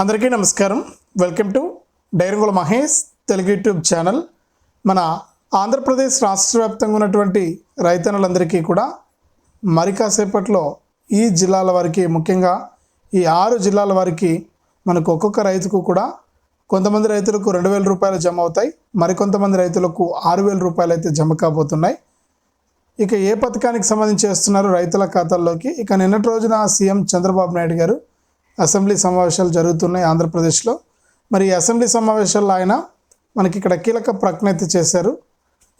అందరికీ నమస్కారం. Welcome to Dairangula Mahesh Telugu YouTube channel. మన ఆంధ్రప్రదేశ్ రాష్ట్ర వ్యాప్తంగా ఉన్నటువంటి రైతన్నులందరికీ కూడా మరి కాసేపట్లో ఈ జిల్లాల వారికి ముఖ్యంగా ఈ ఆరు జిల్లాల వారికి మనకు ఒక్కొక్క రైతుకు కూడా కొంతమంది రైతులకు రెండు వేల రూపాయలు జమ అవుతాయి. మరికొంతమంది రైతులకు ఆరు వేల రూపాయలు అయితే జమ కాబోతున్నాయి. ఇక ఏ పథకానికి సంబంధించి చేస్తున్నారు రైతుల ఖాతాల్లోకి? ఇక నిన్నటి రోజున సీఎం చంద్రబాబు నాయుడు గారు అసెంబ్లీ సమావేశాలు జరుగుతున్నాయి ఆంధ్రప్రదేశ్లో. మరి ఈ అసెంబ్లీ సమావేశాల్లో ఆయన మనకి ఇక్కడ కీలక ప్రకటన అయితే చేశారు.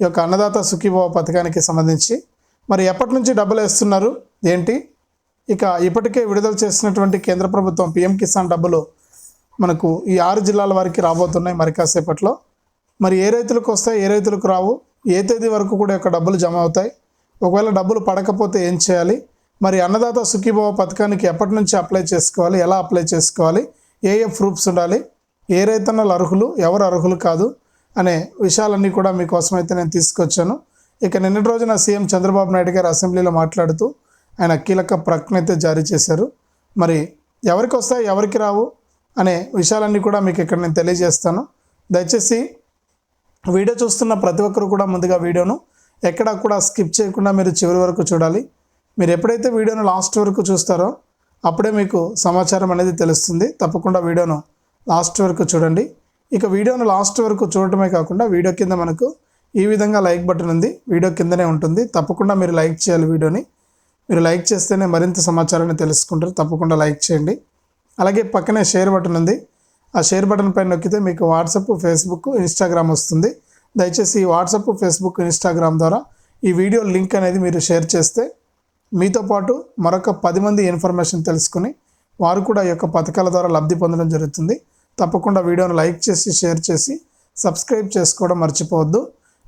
ఈ యొక్క అన్నదాత సుఖీభావ పథకానికి సంబంధించి. మరి ఎప్పటి నుంచి డబ్బులు వేస్తున్నారు? ఏంటి? ఇక ఇప్పటికే విడుదల చేసినటువంటి కేంద్ర ప్రభుత్వం పిఎం కిసాన్ డబ్బులు మనకు ఈ ఆరు జిల్లాల వారికి రాబోతున్నాయి మరి కాసేపట్లో. మరి ఏ రైతులకు వస్తాయి? ఏ రైతులకు రావు? ఏ తేదీ వరకు కూడా యొక్క డబ్బులు జమ అవుతాయి? ఒకవేళ డబ్బులు పడకపోతే ఏం చేయాలి? మరి అన్నదాత సుఖీభావ పథకానికి ఎప్పటి నుంచి అప్లై చేసుకోవాలి? ఎలా అప్లై చేసుకోవాలి? ఏ ఏ ప్రూఫ్స్ ఉండాలి? ఏ రైతన్నలు అర్హులు? ఎవరు అర్హులు కాదు? అనే విషయాలన్నీ కూడా మీకోసం అయితే నేను తీసుకొచ్చాను. ఇక నిన్నటి రోజున సీఎం చంద్రబాబు నాయుడు గారు అసెంబ్లీలో మాట్లాడుతూ ఆయన కీలక ప్రకటన అయితే జారీ చేశారు. మరి ఎవరికి వస్తాయి? ఎవరికి రావు? అనే విషయాలన్నీ కూడా మీకు ఇక్కడ నేను తెలియజేస్తాను. దయచేసి వీడియో చూస్తున్న ప్రతి ఒక్కరు కూడా ముందుగా వీడియోను ఎక్కడా కూడా స్కిప్ చేయకుండా మీరు చివరి వరకు చూడాలి. మీరు ఎప్పుడైతే వీడియోను లాస్ట్ వరకు చూస్తారో అప్పుడే మీకు సమాచారం అనేది తెలుస్తుంది. తప్పకుండా వీడియోను లాస్ట్ వరకు చూడండి. ఇక వీడియోను లాస్ట్ వరకు చూడటమే కాకుండా వీడియో కింద మనకు ఈ విధంగా లైక్ బటన్ ఉంది. వీడియో కిందనే ఉంటుంది. తప్పకుండా మీరు లైక్ చేయాలి వీడియోని. మీరు లైక్ చేస్తేనే మరింత సమాచారాన్ని తెలుసుకుంటారు. తప్పకుండా లైక్ చేయండి. అలాగే పక్కనే షేర్ బటన్ ఉంది. ఆ షేర్ బటన్ పైన నొక్కితే మీకు వాట్సప్ ఫేస్బుక్ ఇన్స్టాగ్రామ్ వస్తుంది. దయచేసి ఈ వాట్సప్ ఫేస్బుక్ ఇన్స్టాగ్రామ్ ద్వారా ఈ వీడియో లింక్ అనేది మీరు షేర్ చేస్తే మీతో పాటు మరొక పది మంది ఇన్ఫర్మేషన్ తెలుసుకుని వారు కూడా ఈ యొక్క పథకాల ద్వారా లబ్ధి పొందడం జరుగుతుంది. తప్పకుండా వీడియోను లైక్ చేసి షేర్ చేసి సబ్స్క్రైబ్ చేసుకోవడం మర్చిపోవద్దు.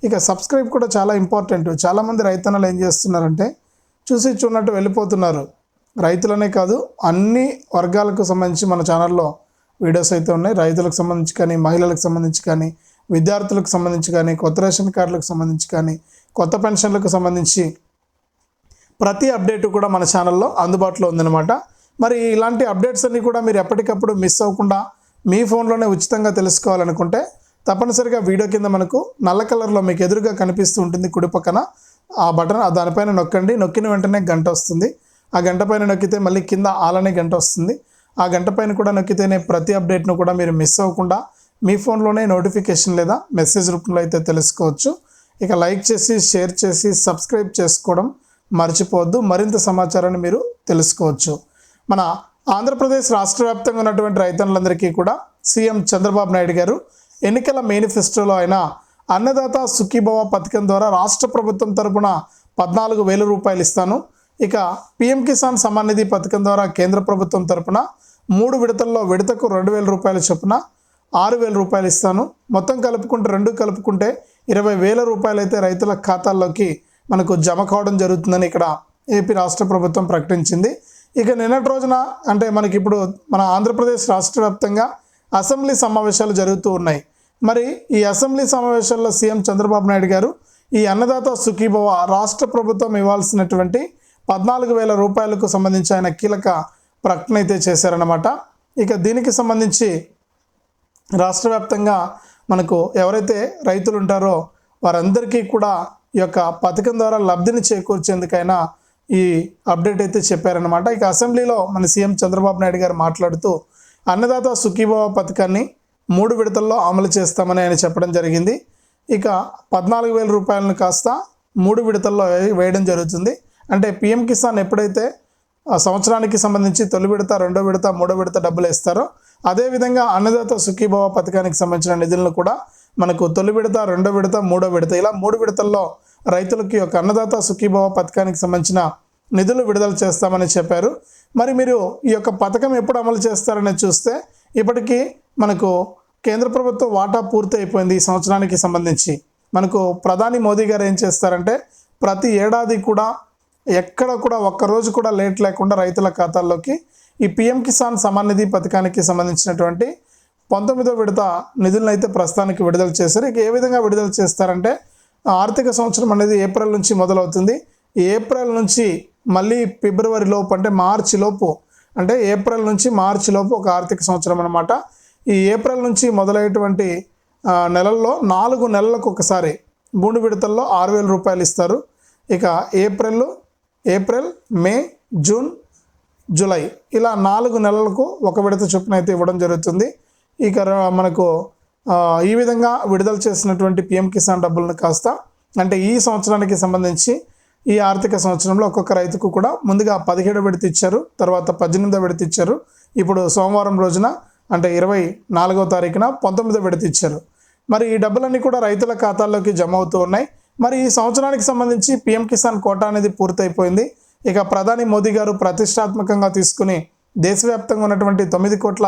ఇక సబ్స్క్రైబ్ కూడా చాలా ఇంపార్టెంట్. చాలామంది రైతన్నలు ఏం చేస్తున్నారంటే చూసి చూడనట్టు వెళ్ళిపోతున్నారు. రైతులనే కాదు అన్ని వర్గాలకు సంబంధించి మన ఛానల్లో వీడియోస్ అయితే ఉన్నాయి. రైతులకు సంబంధించి కానీ మహిళలకు సంబంధించి కానీ విద్యార్థులకు సంబంధించి కానీ కొత్త రేషన్ కార్డులకు సంబంధించి కానీ కొత్త పెన్షన్లకు సంబంధించి ప్రతి అప్డేట్ కూడా మన ఛానల్లో అందుబాటులో ఉందన్నమాట. మరి ఇలాంటి అప్డేట్స్ అన్నీ కూడా మీరు ఎప్పటికప్పుడు మిస్ అవ్వకుండా మీ ఫోన్లోనే ఉచితంగా తెలుసుకోవాలనుకుంటే తప్పనిసరిగా వీడియో కింద మనకు నల్ల కలర్లో మీకు ఎదురుగా కనిపిస్తూ ఉంటుంది కుడి పక్కన. ఆ బటన్ దానిపైన నొక్కండి. నొక్కిన వెంటనే గంట వస్తుంది. ఆ గంట పైన నొక్కితే మళ్ళీ కింద ఆలనే గంట వస్తుంది. ఆ గంట పైన కూడా నొక్కితేనే ప్రతి అప్డేట్ను కూడా మీరు మిస్ అవ్వకుండా మీ ఫోన్లోనే నోటిఫికేషన్ లేదా మెసేజ్ రూపంలో అయితే తెలుసుకోవచ్చు. ఇక లైక్ చేసి షేర్ చేసి సబ్స్క్రైబ్ చేసుకోవడం మర్చిపోవద్దు. మరింత సమాచారాన్ని మీరు తెలుసుకోవచ్చు. మన ఆంధ్రప్రదేశ్ రాష్ట్ర వ్యాప్తంగా ఉన్నటువంటి రైతన్నులందరికీ కూడా సీఎం చంద్రబాబు నాయుడు గారు ఎన్నికల మేనిఫెస్టోలో ఆయన అన్నదాత సుఖీభవ పథకం ద్వారా రాష్ట్ర ప్రభుత్వం తరపున పద్నాలుగు వేల రూపాయలు ఇస్తాను. ఇక పిఎం కిసాన్ సమ్మాన్ నిధి పథకం ద్వారా కేంద్ర ప్రభుత్వం తరపున మూడు విడతల్లో విడతకు రెండు వేల రూపాయల చొప్పున ఆరు వేల రూపాయలు ఇస్తాను. మొత్తం కలుపుకుంటే రెండు కలుపుకుంటే ఇరవై వేల రూపాయలు అయితే రైతుల ఖాతాల్లోకి మనకు జమ కావడం జరుగుతుందని ఇక్కడ ఏపీ రాష్ట్ర ప్రభుత్వం ప్రకటించింది. ఇక నిన్నటి రోజున అంటే మనకి ఇప్పుడు మన ఆంధ్రప్రదేశ్ రాష్ట్ర వ్యాప్తంగా అసెంబ్లీ సమావేశాలు జరుగుతూ ఉన్నాయి. మరి ఈ అసెంబ్లీ సమావేశాల్లో సీఎం చంద్రబాబు నాయుడు గారు ఈ అన్నదాత సుఖీభవ రాష్ట్ర ప్రభుత్వం ఇవ్వాల్సినటువంటి పద్నాలుగు వేల రూపాయలకు సంబంధించి ఆయన కీలక ప్రకటన అయితే చేశారన్నమాట. ఇక దీనికి సంబంధించి రాష్ట్ర వ్యాప్తంగా మనకు ఎవరైతే రైతులు ఉంటారో వారందరికీ కూడా ఈ యొక్క పథకం ద్వారా లబ్ధిని చేకూర్చేందుకైనా ఈ అప్డేట్ అయితే చెప్పారనమాట ఇక అసెంబ్లీలో మన సీఎం చంద్రబాబు నాయుడు గారు మాట్లాడుతూ అన్నదాత సుఖీభావ పథకాన్ని మూడు విడతల్లో అమలు చేస్తామని ఆయన చెప్పడం జరిగింది. ఇక పద్నాలుగు వేల రూపాయలను కాస్త మూడు విడతల్లో వేయడం జరుగుతుంది. అంటే పిఎం కిసాన్ ఎప్పుడైతే సంవత్సరానికి సంబంధించి తొలి విడత రెండో విడత మూడో విడత డబ్బులు ఇస్తారో అదేవిధంగా అన్నదాత సుఖీభావ పథకానికి సంబంధించిన నిధులను కూడా మనకు తొలి విడత రెండో విడత మూడో విడత ఇలా మూడు విడతల్లో రైతులకి ఒక అన్నదాత సుఖీభావ పథకానికి సంబంధించిన నిధులు విడుదల చేస్తామని చెప్పారు. మరి మీరు ఈ యొక్క పథకం ఎప్పుడు అమలు చేస్తారని చూస్తే ఇప్పటికీ మనకు కేంద్ర ప్రభుత్వం వాటా పూర్తి అయిపోయింది ఈ సంవత్సరానికి సంబంధించి. మనకు ప్రధాని మోదీ గారు ఏం చేస్తారంటే ప్రతి ఏడాది కూడా ఎక్కడ కూడా ఒక్కరోజు కూడా లేట్ లేకుండా రైతుల ఖాతాల్లోకి ఈ పిఎం కిసాన్ సమాన్ నిధి పథకానికి సంబంధించినటువంటి పంతొమ్మిదో విడత నిధులను అయితే ప్రస్తుతానికి విడుదల చేశారు. ఇక ఏ విధంగా విడుదల చేస్తారంటే ఆర్థిక సంవత్సరం అనేది ఏప్రిల్ నుంచి మొదలవుతుంది. ఏప్రిల్ నుంచి మళ్ళీ ఫిబ్రవరి లోపు అంటే మార్చి లోపు అంటే ఏప్రిల్ నుంచి మార్చి లోపు ఒక ఆర్థిక సంవత్సరం అనమాట ఈ ఏప్రిల్ నుంచి మొదలయ్యేటువంటి నెలల్లో నాలుగు నెలలకు ఒకసారి మూడు విడతల్లో ఆరు వేల రూపాయలు ఇస్తారు. ఇక April April May June July ఇలా నాలుగు నెలలకు ఒక విడత చొప్పున అయితే ఇవ్వడం జరుగుతుంది. ఇక మనకు ఈ విధంగా విడుదల చేసినటువంటి పిఎం కిసాన్ డబ్బులను కాస్త అంటే ఈ సంవత్సరానికి సంబంధించి ఈ ఆర్థిక సంవత్సరంలో ఒక్కొక్క రైతుకు కూడా ముందుగా పదిహేడు విడత ఇచ్చారు తర్వాత పద్దెనిమిదో విడత ఇచ్చారు. ఇప్పుడు సోమవారం రోజున అంటే ఇరవై నాలుగో తారీఖున పంతొమ్మిదో విడత ఇచ్చారు. మరి ఈ డబ్బులన్నీ కూడా రైతుల ఖాతాల్లోకి జమ అవుతూ ఉన్నాయి. మరి ఈ సంవత్సరానికి సంబంధించి పిఎం కిసాన్ కోటా అనేది పూర్తయిపోయింది. ఇక ప్రధాని మోదీ గారు ప్రతిష్టాత్మకంగా తీసుకుని దేశవ్యాప్తంగా ఉన్నటువంటి తొమ్మిది కోట్ల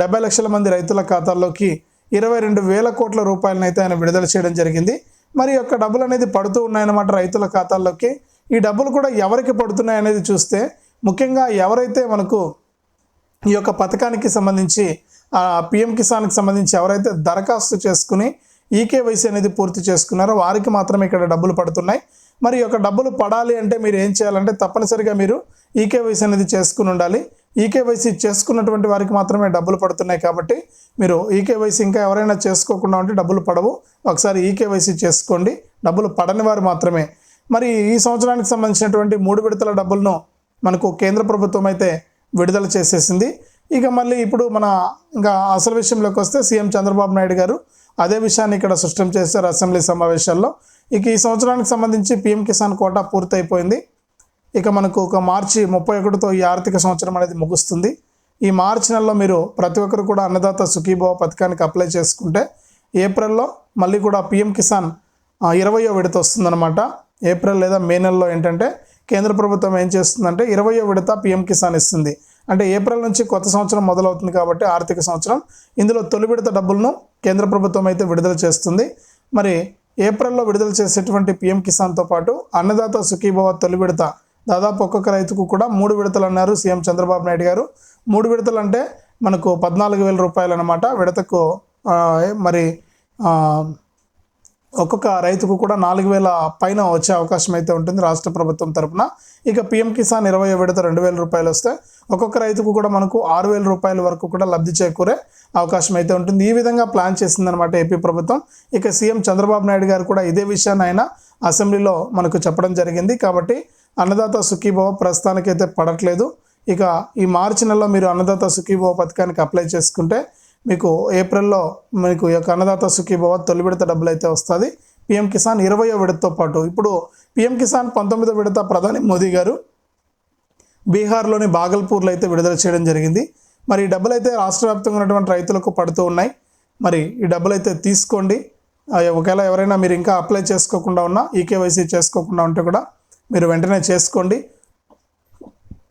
డెబ్బై లక్షల మంది రైతుల ఖాతాల్లోకి ఇరవై రెండు వేల కోట్ల రూపాయలనైతే ఆయన విడుదల చేయడం జరిగింది. మరి యొక్క డబ్బులు అనేది పడుతూ ఉన్నాయన్నమాట రైతుల ఖాతాల్లోకి. ఈ డబ్బులు కూడా ఎవరికి పడుతున్నాయి అనేది చూస్తే ముఖ్యంగా ఎవరైతే మనకు ఈ యొక్క పథకానికి సంబంధించి పిఎం కిసాన్కి సంబంధించి ఎవరైతే దరఖాస్తు చేసుకుని ఈకేవైసీ అనేది పూర్తి చేసుకున్నారో వారికి మాత్రమే ఇక్కడ డబ్బులు పడుతున్నాయి. మరి ఈ యొక్క డబ్బులు పడాలి అంటే మీరు ఏం చేయాలంటే తప్పనిసరిగా మీరు ఈకేవైసీ అనేది చేసుకుని ఉండాలి. ఈకేవైసీ చేసుకున్నటువంటి వారికి మాత్రమే డబ్బులు పడుతున్నాయి కాబట్టి మీరు ఈకేవైసీ ఇంకా ఎవరైనా చేసుకోకుండా ఉంటే డబ్బులు పడవు. ఒకసారి ఈకేవైసీ చేసుకోండి. డబ్బులు పడని వారు మాత్రమే. మరి ఈ సంవత్సరానికి సంబంధించినటువంటి మూడు విడతల డబ్బులను మనకు కేంద్ర ప్రభుత్వం అయితే విడుదల చేసేసింది. ఇక మళ్ళీ ఇప్పుడు మన ఇంకా అసలు విషయంలోకి వస్తే సీఎం చంద్రబాబు నాయుడు గారు అదే విషయాన్ని ఇక్కడ స్పష్టం చేశారు అసెంబ్లీ సమావేశాల్లో. ఇక ఈ సంవత్సరానికి సంబంధించి పీఎం కిసాన్ కోటా పూర్తయిపోయింది. ఇక మనకు ఒక మార్చి ముప్పై ఒకటితో ఈ ఆర్థిక సంవత్సరం అనేది ముగుస్తుంది. ఈ మార్చి నెలలో మీరు ప్రతి ఒక్కరు కూడా అన్నదాత సుఖీభావ పథకానికి అప్లై చేసుకుంటే ఏప్రిల్లో మళ్ళీ కూడా పిఎం కిసాన్ ఇరవయో విడత వస్తుందన్నమాట. ఏప్రిల్ లేదా మే నెలలో ఏంటంటే కేంద్ర ప్రభుత్వం ఏం చేస్తుందంటే ఇరవయో విడత పిఎం కిసాన్ ఇస్తుంది. అంటే ఏప్రిల్ నుంచి కొత్త సంవత్సరం మొదలవుతుంది కాబట్టి ఆర్థిక సంవత్సరం. ఇందులో తొలి విడత డబ్బులను కేంద్ర ప్రభుత్వం అయితే విడుదల చేస్తుంది. మరి ఏప్రిల్లో విడుదల చేసేటువంటి పిఎం కిసాన్తో పాటు అన్నదాత సుఖీభవ తొలి విడత దాదాపు ఒక్కొక్క రైతుకు కూడా మూడు విడతలు అన్నారు సీఎం చంద్రబాబు నాయుడు గారు. మూడు విడతలు అంటే మనకు పద్నాలుగు వేల రూపాయలు అనమాట విడతకు మరి ఒక్కొక్క రైతుకు కూడా నాలుగు వేల పైన వచ్చే అవకాశం అయితే ఉంటుంది రాష్ట్ర ప్రభుత్వం తరపున. ఇక పిఎం కిసాన్ ఇరవై విడత రెండు వేల రూపాయలు వస్తే ఒక్కొక్క రైతుకు కూడా మనకు ఆరు వేల రూపాయల వరకు కూడా లబ్ధి చేకూరే అవకాశం అయితే ఉంటుంది. ఈ విధంగా ప్లాన్ చేసిందనమాట ఏపీ ప్రభుత్వం. ఇక సీఎం చంద్రబాబు నాయుడు గారు కూడా ఇదే విషయాన్ని ఆయన అసెంబ్లీలో మనకు చెప్పడం జరిగింది. కాబట్టి అన్నదాత సుఖీభవ ప్రస్తుతానికైతే పడట్లేదు. ఇక ఈ మార్చి నెలలో మీరు అన్నదాత సుఖీభవ పథకానికి అప్లై చేసుకుంటే మీకు ఏప్రిల్లో మీకు ఈ యొక్క అన్నదాత సుఖీభవ తొలి విడత డబ్బులు అయితే వస్తుంది. పిఎం కిసాన్ ఇరవయో విడతతో పాటు ఇప్పుడు పిఎం కిసాన్ పంతొమ్మిదో విడత ప్రధాని మోదీ గారు బీహార్లోని బాగల్పూర్లో అయితే విడుదల చేయడం జరిగింది. మరి ఈ డబ్బులు అయితే రాష్ట్ర వ్యాప్తంగా ఉన్నటువంటి రైతులకు పడుతూ ఉన్నాయి. మరి ఈ డబ్బులు అయితే తీసుకోండి ఒకవేళ ఎవరైనా మీరు ఇంకా అప్లై చేసుకోకుండా ఉన్నా ఈకేవైసీ చేసుకోకుండా ఉంటే కూడా మీరు వెంటనే చేసుకోండి.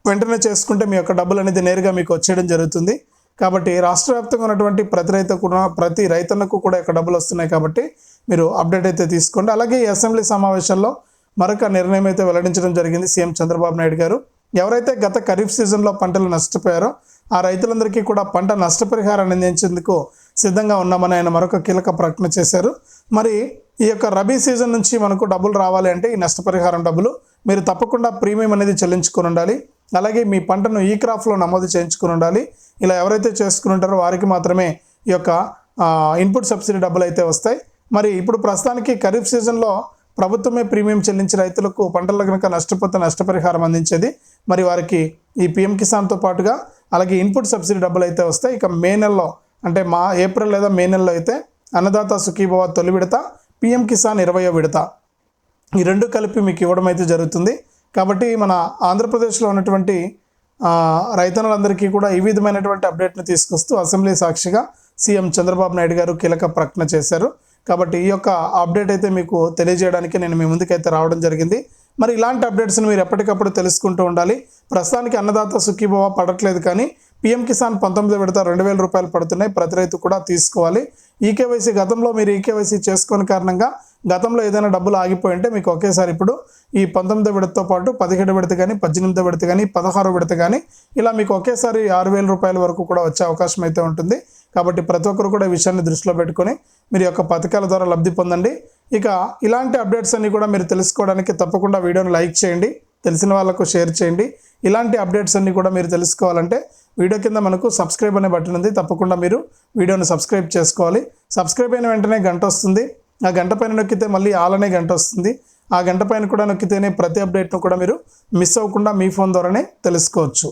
వెంటనే చేసుకుంటే మీ యొక్క డబ్బులు అనేది నేరుగా మీకు వచ్చేయడం జరుగుతుంది. కాబట్టి రాష్ట్ర వ్యాప్తంగా ఉన్నటువంటి ప్రతి రైతు కూడా ప్రతి రైతన్నకు కూడా ఇక్కడ డబ్బులు వస్తున్నాయి కాబట్టి మీరు అప్డేట్ అయితే తీసుకోండి. అలాగే ఈ అసెంబ్లీ సమావేశంలో మరొక నిర్ణయం అయితే వెల్లడించడం జరిగింది సీఎం చంద్రబాబు నాయుడు గారు. ఎవరైతే గత ఖరీఫ్ సీజన్లో పంటలు నష్టపోయారో ఆ రైతులందరికీ కూడా పంట నష్టపరిహారాన్ని అందించేందుకు సిద్ధంగా ఉన్నామని ఆయన మరొక కీలక ప్రకటన చేశారు. మరి ఈ యొక్క రబీ సీజన్ నుంచి మనకు డబ్బులు రావాలి అంటే ఈ నష్టపరిహారం డబ్బులు మీరు తప్పకుండా ప్రీమియం అనేది చెల్లించుకొని ఉండాలి. అలాగే మీ పంటను ఈ క్రాఫ్లో నమోదు చేయించుకుని ఉండాలి. ఇలా ఎవరైతే చేసుకుని ఉంటారో వారికి మాత్రమే ఈ యొక్క ఇన్పుట్ సబ్సిడీ డబ్బులు అయితే వస్తాయి. మరి ఇప్పుడు ప్రస్తుతానికి ఖరీఫ్ సీజన్లో ప్రభుత్వమే ప్రీమియం చెల్లించి రైతులకు పంటలు కనుక నష్టపోతే నష్టపరిహారం అందించేది. మరి వారికి ఈ పిఎం కిసాన్తో పాటుగా అలాగే ఇన్పుట్ సబ్సిడీ డబ్బులు అయితే వస్తాయి. ఇక మే నెలలో అంటే మా ఏప్రిల్ లేదా మే నెలలో అయితే అన్నదాత సుఖీభవ తొలి విడత పిఎం కిసాన్ ఇరవయో విడత. ఈ రెండు కలిపి మీకు ఇవ్వడం అయితే జరుగుతుంది. కాబట్టి మన ఆంధ్రప్రదేశ్లో ఉన్నటువంటి రైతన్నులందరికీ కూడా ఈ విధమైనటువంటి అప్డేట్ను తీసుకొస్తూ అసెంబ్లీ సాక్షిగా సీఎం చంద్రబాబు నాయుడు గారు కీలక ప్రకటన చేశారు. కాబట్టి ఈ యొక్క అప్డేట్ అయితే మీకు తెలియజేయడానికి నేను మీ ముందుకైతే రావడం జరిగింది. మరి ఇలాంటి అప్డేట్స్ని మీరు ఎప్పటికప్పుడు తెలుసుకుంటూ ఉండాలి. ప్రస్తుతానికి అన్నదాత సుఖీభవ పడట్లేదు కానీ పిఎం కిసాన్ పంతొమ్మిది విడత రెండు వేల రూపాయలు పడుతున్నాయి. ప్రతి రైతు కూడా తీసుకోవాలి. ఈకేవైసీ గతంలో మీరు ఈకేవైసీ చేసుకోని కారణంగా గతంలో ఏదైనా డబ్బులు ఆగిపోయి ఉంటే మీకు ఒకేసారి ఇప్పుడు ఈ పంతొమ్మిదో విడతతో పాటు పదిహేడు విడత కానీ పద్దెనిమిదో విడత కానీ పదహారో విడత కానీ ఇలా మీకు ఒకేసారి ఆరు వేల రూపాయల వరకు కూడా వచ్చే అవకాశం అయితే ఉంటుంది. కాబట్టి ప్రతి ఒక్కరు కూడా ఈ విషయాన్ని దృష్టిలో పెట్టుకొని మీరు యొక్క పథకాల ద్వారా లబ్ధి పొందండి. ఇక ఇలాంటి అప్డేట్స్ అన్నీ కూడా మీరు తెలుసుకోవడానికి తప్పకుండా వీడియోని లైక్ చేయండి తెలిసిన వాళ్ళకు షేర్ చేయండి. ఇలాంటి అప్డేట్స్ అన్నీ కూడా మీరు తెలుసుకోవాలంటే వీడియో కింద మనకు సబ్స్క్రైబ్ అనే బటన్ ఉంది. తప్పకుండా మీరు వీడియోని సబ్స్క్రైబ్ చేసుకోవాలి. సబ్స్క్రైబ్ అయిన వెంటనే గంట వస్తుంది. ఆ గంట పైన నొక్కితే మళ్ళీ ఆల్ అనే గంట వస్తుంది. ఆ గంట పైన కూడా నొక్కితేనే ప్రతి అప్డేట్ను కూడా మీరు మిస్ అవ్వకుండా మీ ఫోన్ ద్వారానే తెలుసుకోవచ్చు.